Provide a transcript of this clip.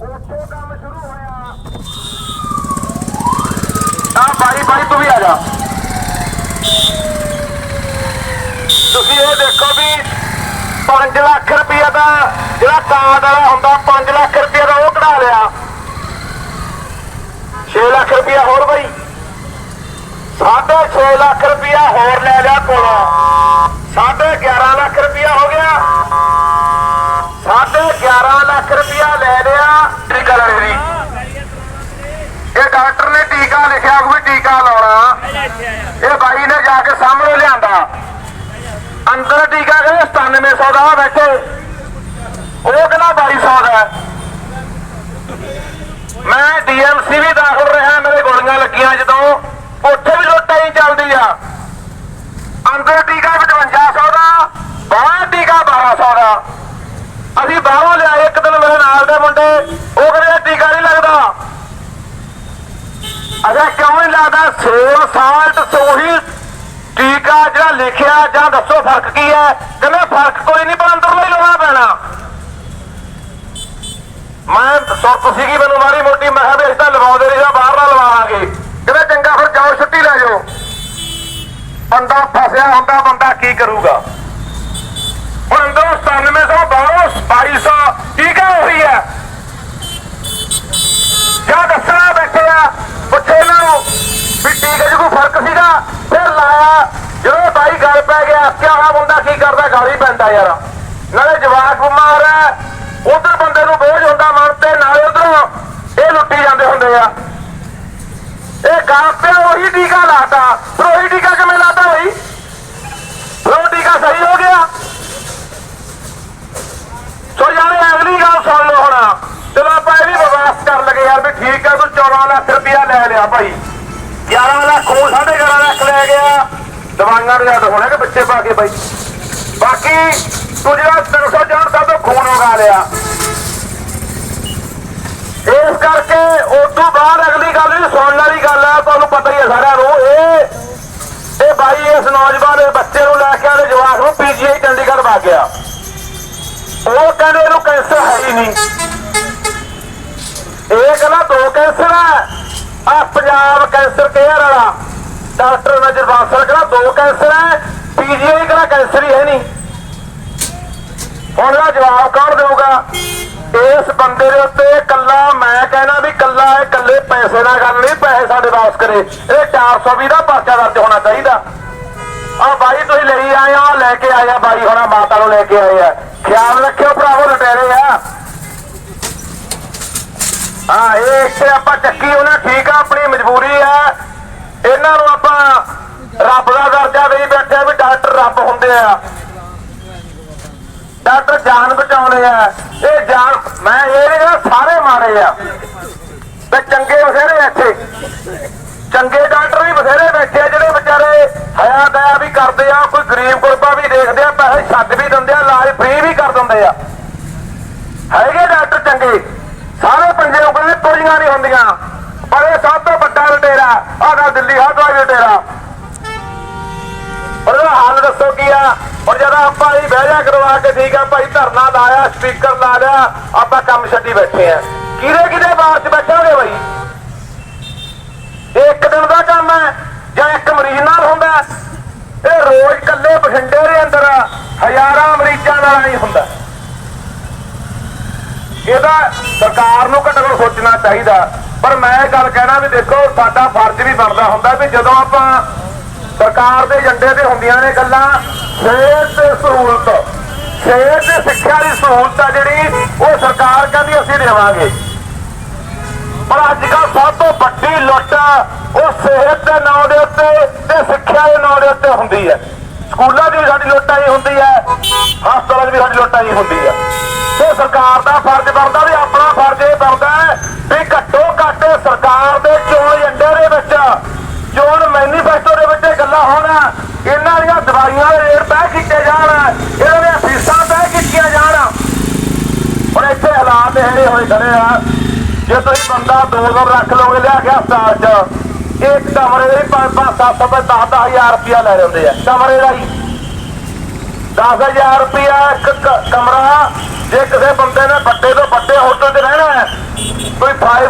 ਉੱਥੋਂ ਕੰਮ ਸ਼ੁਰੂ ਹੋਇਆ। ਆ ਬਾਈ ਬਾਈ ਤੂੰ ਵੀ ਆ ਜਾ। ਤੁਸੀਂ ਇਹ ਦੇਖੋ ਵੀ 5 ਲੱਖ ਰੁਪਏ ਦਾ ਜਿਹੜਾ ਕਾਰਡ ਵਾਲਾ ਹੁੰਦਾ 5 ਲੱਖ ਰੁਪਏ ਦਾ ਉਹ ਕਢਾ ਲਿਆ। 6 ਲੱਖ ਰੁਪਏ ਹੋਰ ਬਾਈ। 6.5 ਲੱਖ ਰੁਪਏ ਹੋਰ ਲੈ ਲਿਆ ਕੋਲੋਂ। 6.5 11 ਲੱਖ ਰੁਪਇਆ ਲੈ ਲਿਆ ਟੀਕਾ ਲੈ ਲਈ। ਇਹ ਡਾਕਟਰ ਨੇ ਟੀਕਾ ਲਿਖਿਆ ਕੋਈ ਟੀਕਾ ਲਾਉਣਾ। ਇਹ ਬਾਈ ਨੇ ਜਾ ਕੇ ਸਾਹਮਣੇ ਲਿਆਂਦਾ। ਅੰਦਰ ਟੀਕਾ ਕਹਿੰਦੇ 9700 ਦਾ, ਆਹ ਉਹ ਕਹਿੰਦਾ 2200 ਦਾ। ਹੈ। ਮੈਂ ਡੀਐਮਸੀ ਵੀ ਦਾਖਲ ਰਿਹਾ, ਮੇਰੇ ਗੋਲੀਆਂ ਲੱਗੀਆਂ ਜਦੋਂ ਉੱਥੇ ਵੀ ਲੁੱਟਾਂ ਹੀ ਚੱਲਦੀ ਆ ਅੰਦਰ ਟੀਕਾ 5500 ਦਾ ਬਾਹਰ ਟੀਕਾ 1200 ਦਾ ਅਸੀਂ ਬਾਹਰੋਂ ਲਿਆਏ ਇੱਕ ਦਿਨ ਮੇਰੇ ਨਾਲ ਦੇ ਮੁੰਡੇ ਉਹ ਕਹਿੰਦੇ ਇਹ ਟੀਕਾ ਨਹੀਂ ਲੱਗਦਾ ਅਜਾ ਕਿਉਂ ਨਹੀਂ ਲੱਗਦਾ ਸੇਮ ਸਾਲਟ ਸੋਹੀ ਟੀਕਾ ਜਿਹੜਾ ਲਿਖਿਆ, ਜਾਂ ਦੱਸੋ ਫ਼ਰਕ ਕੀ ਹੈ ਕਹਿੰਦੇ ਫ਼ਰਕ ਕੋਈ ਨਹੀਂ, ਪਰ ਅੰਦਰੋਂ ਹੀ ਲਾਉਣਾ ਪੈਣਾ। ਮੈਂ ਸੁਰਤ ਸੀਗੀ ਮੈਨੂੰ ਮਾਰੀ ਮੋਟੀ, ਮੈਂ ਕਿਹਾ ਵੀ ਤਾਂ ਲਵਾਉਂਦੇ ਨਹੀਂ ਬਾਹਰ ਨਾਲ ਲਵਾਵਾਂਗੇ। ਕਹਿੰਦੇ ਚੰਗਾ ਫਿਰ ਜਾਓ ਛੁੱਟੀ ਲੈ ਜਾਓ। ਬੰਦਾ ਫਸਿਆ ਹੁੰਦਾ, ਬੰਦਾ ਕੀ ਕਰੂਗਾ? ਹੁਣ ਅੰਦਰੋਂ 9700 ਬਾਹਰੋਂ 2200 ਠੀਕ ਹੈ ਉਹੀ ਹੈ ਜਾਂ ਦੱਸਣਾ ਬੈਠੇ ਆ, ਪੁੱਛੇ ਇਹਨਾਂ ਨੂੰ। ਟੀਕੇ ਸੀਗਾ ਫਿਰ ਲਾਇਆ। ਜਦੋਂ ਬਾਈ ਗੱਲ ਪੈ ਗਿਆ ਕਿ ਮੁੰਡਾ ਕੀ ਕਰਦਾ? ਗਾਲੀ ਪੈਂਦਾ ਯਾਰ। ਨਾਲੇ ਜਵਾਕ ਬਿਮਾਰ ਹੈ ਉਧਰ ਬੰਦੇ ਨੂੰ ਬੋਝ ਹੁੰਦਾ ਮਨ ਤੇ, ਨਾਲੇ ਉਧਰੋਂ ਇਹ ਲੁੱਟੀ ਜਾਂਦੇ ਹੁੰਦੇ ਆ। ਇਹ ਗਾਲ ਪਿਆ ਉਹੀ ਟੀਕਾ ਲਾਤਾ। ਫਿਰ ਉਹੀ ਟੀਕਾ ਕਿਵੇਂ ਲਾਤਾ ਬਈ? ਫਿਰ ਉਹ ਟੀਕਾ ਸਹੀ ਹੋ ਗਿਆ। ਸੋ ਯਾਰ ਇਹ ਅਗਲੀ ਗੱਲ ਸੁਣ ਲਓ ਹੁਣ। ਚਲੋ ਆਪਾਂ ਇਹ ਵੀ ਬਰਦਾਸ਼ਤ ਕਰ ਲਗੇ ਯਾਰ ਵੀ ਠੀਕ ਹੈ ਤੂੰ 14 ਲੱਖ ਰੁਪਇਆ ਲੈ ਲਿਆ ਭਾਈ। 11 ਲੱਖ ਉਹ 11.5 ਲੱਖ ਲੈ ਗਿਆ। ਦਵਾਈਆਂ ਦੇ ਜਦ ਹੋਣੇ ਕਿ ਬੱਚੇ ਪਾ ਕੇ ਬਾਈ। ਬਾਕੀ ਤੂੰ ਜਿਹੜਾ 300 ਜਾਣ ਦਾ ਤੋਂ ਖੂਨ ਉਗਾ ਲਿਆ। ਇਸ ਕਰਕੇ ਉਸ ਤੋਂ ਬਾਅਦ ਅਗਲੀ ਗੱਲ ਵੀ ਸੁਣਨ ਵਾਲੀ ਗੱਲ ਆ, ਤੁਹਾਨੂੰ ਪਤਾ ਹੀ ਹੈ ਸਾਰਿਆਂ ਨੂੰ, ਇਹ ਇਹ ਬਾਈ ਇਸ ਨੌਜਵਾਨ ਦੇ ਬੱਚੇ ਨੂੰ ਲੈ ਕੇ ਆਦੇ ਜਵਾਕ ਨੂੰ ਪੀਜੀਆਈ ਚੰਡੀਗੜ੍ਹ ਵਾ ਗਿਆ। ਉਹ ਕਹਿੰਦੇ ਇਹਨੂੰ ਕੈਂਸਰ ਹੈ ਹੀ ਨਹੀਂ। ਇਹ ਕਹਿੰਦਾ ਦੋ ਕੈਂਸਰ ਹੈ ਆ ਪੰਜਾਬ ਕੈਂਸਰ ਕੇਅਰ ਵਾਲਾ। ਡਾਕਟਰ ਨਜਰ ਬਾਸਲ ਕਹਿੰਦਾ ਦੋ ਕੈਂਸਰ ਹੈ, ਪੀਜੀਆਈ ਕਹਿੰਦਾ ਕੈਂਸਰ ਹੀ ਹੈ ਨਹੀਂ। ਹੁਣ ਇਹਦਾ ਜਵਾਬ ਕੌਣ ਦੇਊਗਾ? ਇਸ ਬੰਦੇ ਦੇ ਉੱਤੇ ਕੱਲਾ ਮੈਂ ਕਹਿਣਾ ਵੀ ਕੱਲਾ ਇਹ ਕੱਲੇ ਪੈਸੇ ਨਾਲ ਗੱਲ ਨਹੀਂ, ਪੈਸੇ ਸਾਡੇ ਵਾਪਸ ਕਰੇ। ਇਹ 420 ਦਾ ਪਰਚਾ ਦਰਜ ਹੋਣਾ ਚਾਹੀਦਾ। ਆ ਬਾਈ, ਤੁਸੀਂ ਲਈ ਆਏ ਆ ਲੈ ਕੇ ਆਏ ਆ ਬਾਈ, ਹੋਣਾ ਮਾਤਾ ਨੂੰ ਲੈ ਕੇ ਆਏ ਆ। ਖਿਆਲ ਰੱਖਿਓ ਭਰਾਵੋ, ਲਟੇਰੇ ਆ। ਹਾਂ, ਇਹ ਇੱਥੇ ਆਪਾਂ ਚੱਕੀ ਉਹਨਾਂ ਠੀਕ ਆ, ਆਪਣੀ ਮਜਬੂਰੀ ਆ। ਇਹਨਾਂ ਨੂੰ ਆਪਾਂ ਰੱਬ ਦਾ ਦਰਜਾ ਦੇਈ ਬੈਠੇ ਵੀ ਡਾਕਟਰ ਰੱਬ ਹੁੰਦੇ ਆ। ਡਾਕਟਰ ਜਾਨ ਬਚਾਉਣੇ ਆ। ਇਹ ਜਾਨ, ਮੈਂ ਇਹ ਨਹੀਂ ਸਾਰੇ ਮਾਰੇ ਆ। ਤੇ ਚੰਗੇ ਬਥੇਰੇ ਇੱਥੇ। ਚੰਗੇ ਡਾਕਟਰ ਵੀ ਬਥੇਰੇ ਬੈਠੇ ਆ ਜਿਹੜੇ ਵਿਚਾਰੇ ਹਯਾ ਦਇਆ ਵੀ ਕਰਦੇ ਆ, ਕੋਈ ਗਰੀਬ ਗੁਰਬਾ ਵੀ ਦੇਖਦੇ ਆ, ਪੈਸੇ ਛੱਡ ਵੀ ਦਿੰਦੇ ਆ, ਇਲਾਜ ਫ੍ਰੀ ਵੀ ਕਰ ਦਿੰਦੇ ਆ। ਹੈਗੇ ਡਾਕਟਰ ਚੰਗੇ। ਸਾਰੇ ਪੰਜੇ ਉਂਗਲਾਂ ਤੋੜੀਆਂ ਨਹੀਂ ਹੁੰਦੀਆਂ। ਪਰ ਇਹ ਸਭ ਤੋਂ ਵੱਡਾ ਲਟੇਰਾ, ਆਹ ਦਿੱਲੀ ਹੱਦ ਦਾ ਲਟੇਰਾ। ਉਹਦਾ ਹਾਲ ਦੱਸੋ ਕੀ ਆ? ਔਰ ਜਦੋਂ ਆਪਾਂ ਇਹ ਬਹਿ ਕਰਵਾ ਕੇ ਠੀਕ ਆ, ਭਾਈ ਧਰਨਾ ਲਾਇਆ, ਸਪੀਕਰ ਲਾ ਲਿਆ, ਆਪਾਂ ਕੰਮ ਛੱਡੀ ਬੈਠੇ ਆ। ਕਿਹਦੇ ਕਿਹਦੇ ਬਾਹਰ ਚ ਬੈਠੋਗੇ ਬਾਈ? ਇੱਕ ਦਿਨ ਦਾ ਕੰਮ ਹੈ, ਜਾਂ ਇੱਕ ਮਰੀਜ਼ ਨਾਲ ਹੁੰਦਾ? ਹੈ? ਇਹ ਰੋਜ਼ ਇਕੱਲੇ ਬਠਿੰਡੇ ਦੇ ਅੰਦਰ ਹਜ਼ਾਰਾਂ ਮਰੀਜ਼ਾਂ ਨਾਲ ਹੀ ਹੁੰਦਾ। ਇਹਦਾ ਸਰਕਾਰ ਨੂੰ ਘੱਟੋ ਘੱਟ ਸੋਚਣਾ ਚਾਹੀਦਾ। ਪਰ ਮੈਂ ਇਹ ਗੱਲ ਕਹਿਣਾ ਵੀ ਦੇਖੋ, ਸਾਡਾ ਫਰਜ਼ ਵੀ ਬਣਦਾ ਹੁੰਦਾ ਵੀ ਜਦੋਂ ਆਪਾਂ ਸਰਕਾਰ ਦੇ ਏਜੰਡੇ ਤੇ ਹੁੰਦੀਆਂ ਨੇ ਗੱਲਾਂ, ਸਿਹਤ ਤੇ ਸਹੂਲਤ, ਸਿਹਤ ਤੇ ਸਿੱਖਿਆ ਦੀ ਸਹੂਲਤ ਆ ਜਿਹੜੀ, ਉਹ ਸਰਕਾਰ ਕਹਿੰਦੀ ਅਸੀਂ ਦੇਵਾਂਗੇ। ਪਰ ਅੱਜ ਕੱਲ ਸਭ ਤੋਂ ਵੱਡੀ ਲੁੱਟ ਉਹ ਸਿਹਤ ਦੇ ਨਾਂ ਦੇ ਉੱਤੇ ਤੇ ਸਿੱਖਿਆ ਦੇ ਨਾਂ ਦੇ ਉੱਤੇ ਹੁੰਦੀ ਹੈ। ਸਕੂਲਾਂ ਦੀ ਵੀ ਸਾਡੀ ਲੁੱਟ ਆਈ ਹੁੰਦੀ ਹੈ, ਹਸਪਤਾਲਾਂ ਦੀ ਵੀ ਸਾਡੀ ਲੁੱਟ ਆਈ ਹੁੰਦੀ ਹੈ। ਤੇ ਸਰਕਾਰ ਦਾ ਫਰਜ਼ ਬਣਦਾ ਵੀ ਆਪਣਾ ਫਰਜ਼ ਇਹ ਬਣਦਾ ਵੀ ਘੱਟੋ ਘੱਟ ਸਰਕਾਰ ਦੇ ਚੋਣ ਏਜੰਡੇ ਦੇ ਵਿੱਚ, ਚੋਣ ਮੈਨੀਫੈਸਟੋ ਦੇ ਵਿੱਚ ਗੱਲਾਂ ਹੋਣ, ਇਹਨਾਂ ਦੀਆਂ ਦਵਾਈਆਂ ਦੇ ਰੇਟ ਤੈਅ ਕੀਤੇ ਜਾਣ, ਇਹਨਾਂ ਦੀਆਂ ਫੀਸਾਂ ਤੈਅ ਕੀਤੀਆਂ ਜਾਣ। ਹੁਣ ਇੱਥੇ ਹਾਲਾਤ ਇਹ ਹੋਏ ਖੜੇ ਆ, ਜੇ ਤੁਸੀਂ ਬੰਦਾ ਦੋ ਦਿਨ ਰੱਖ ਲਓਗੇ ਲਿਆ ਕੇ ਹਸਪਤਾਲ 'ਚ, ਇੱਕ ਕਮਰੇ ਦੇ 5-5 7 10 ਹਜ਼ਾਰ ਰੁਪਇਆ ਲੈ ਲੈਂਦੇ ਆ, ਕਮਰੇ ਦਾ ਹੀ। 10000 ਰੁਪਇਆ ਇੱਕ ਕਮਰਾ ਜੇ ਕਿਸੇ ਬੰਦੇ ਨੇ ਵੱਡੇ ਤੋਂ ਵੱਡੇ ਹੋਟਲ 'ਚ ਰਹਿਣਾ ਹੈ, ਕੋਈ 5